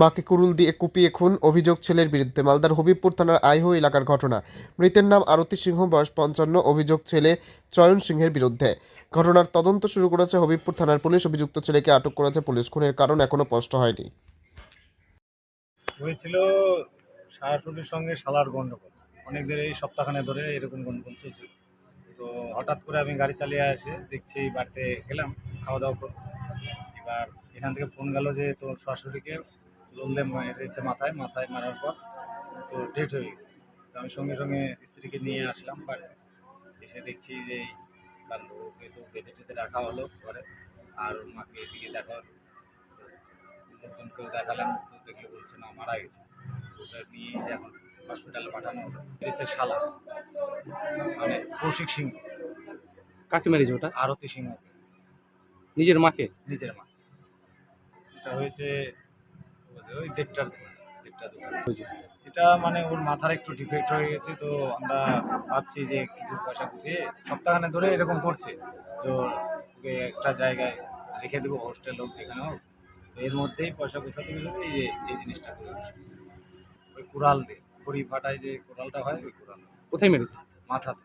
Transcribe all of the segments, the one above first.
মাকে কুরুল দিয়ে কুপিয়ে খুন, অভিযোগ ছেলের বিরুদ্ধে। মালদার হবিবপুর থানার আইহো এলাকার ঘটনা। মৃতের নাম আরতি সিংহ, বয়স পঞ্চান্ন, অভিযোগ ছেলে চয়ন সিংহের বিরুদ্ধে। ঘটনার তদন্ত শুরু করেছে হবিবপুর থানার পুলিশ। অভিযুক্ত ছেলেকে আটক করেছে পুলিশ। খুনের কারণ এখনও স্পষ্ট হয়নি। হয়েছিল শাশুড়ির সঙ্গে শালার গন্ডগোল। অনেক দিন এই সপ্তাহখানে ধরে এরকম গন্ডগোল চলছিল। তো হঠাৎ করে আমি গাড়ি চালিয়ে এসে দেখছি বাড়িতে গেলাম, খাওয়া দাওয়া এবার এখান থেকে ফোন গেল যে তোর শাশুড়িকে লোললে মেরেছে মাথায় মাথায় মারার পর তো ডেট হয়ে গেছে। তো আমি সঙ্গে সঙ্গে স্ত্রীকে নিয়ে আসলাম বাড়িতে এসে দেখছি যে কাণ্ড ওকে তো বেঁধে টেঁধে রাখা হলো ঘরে আর ওর মাকে এদিকে দেখা হলো। লোকজনকেও দেখালাম তো দেখলে বলছে না মারা গেছে। ওটা নিয়ে এসে এখন হসপিটালে পাঠানো হলো। শালা মানে কৌশিক সিংহ। কাকে মেরেছে ওটা? আরতি সিংহ নিজের মাকে? নিজের মা। এটা হয়েছে ওই দেড়টার দেড়টা এটা মানে ওর মাথার একটু ডিফেক্ট হয়ে গেছে তো আমরা ভাবছি যে কিছু পয়সা গুছিয়ে সপ্তাহখানে ধরে এরকম করছে। তো ওকে একটা জায়গায় রেখে দেবো হোস্টেল হোক যেখানে হোক। এর মধ্যেই পয়সা গোছাতে গেলে এই যে এই জিনিসটা করে ওই কুড়াল দিয়ে খড়ি ফাটায় যে কুড়ালটা হয় ওই কুড়াল। কোথায় মেরেছে? মাথাতে।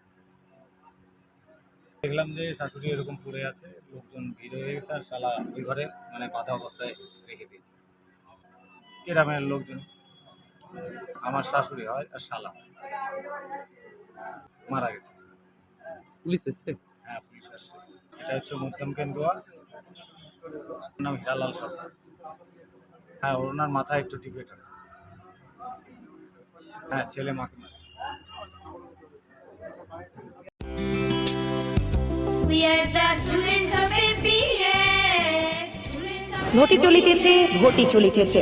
দেখলাম যে শাশুড়ি এরকম পড়ে আছে লোকজন ভিড় হয়ে গেছে আর শালা ওই ঘরে মানে বাধা অবস্থায় রেখে গ্রামের লোকজন। আমার শাশুড়ি হয় আর শালা। মারা গেছে। পুলিশ এসছে? হ্যাঁ পুলিশ আসছে। এটা হচ্ছে মধ্যম কেন্দুয়া ওর নাম হিরালাল সরকার। হ্যাঁ ওনার মাথায় একটু টিপেট আছে। হ্যাঁ ছেলে মাকে মারা ঘটি চলিতেছে ঘটি চলিতেছে.